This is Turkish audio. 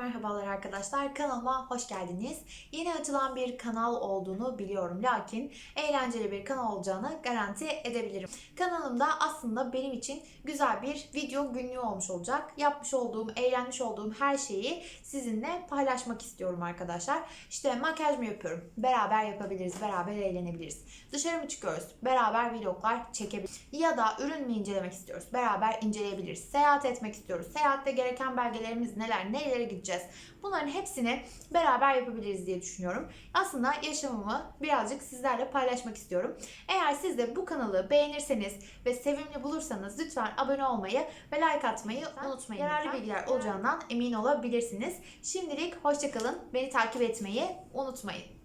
arkadaşlar kanalıma hoş geldiniz. Yeni açılan bir kanal olduğunu biliyorum lakin eğlenceli bir kanal olacağını garanti edebilirim. Kanalımda aslında benim için güzel bir video günlüğü olmuş olacak. Yapmış olduğum, eğlenmiş olduğum her şeyi sizinle paylaşmak istiyorum arkadaşlar. İşte makyaj mı yapıyorum? Beraber yapabiliriz, beraber eğlenebiliriz. Dışarı mı çıkıyoruz? Beraber vloglar çekebiliriz. Ya da ürün mü incelemek istiyoruz? Beraber inceleyebiliriz. Seyahat etmek istiyoruz. Seyahatte gereken belgelerimiz neler? Nerelere gideceğiz? Bunların hepsini beraber yapabiliriz diye düşünüyorum. Aslında yaşamımı birazcık sizlerle paylaşmak istiyorum. Eğer siz de bu kanalı beğenirseniz ve sevimli bulursanız lütfen abone olmayı ve like atmayı unutmayın. Yararlı bilgiler olacağından emin olabilirsiniz. Şimdilik hoşçakalın. Beni takip etmeyi unutmayın.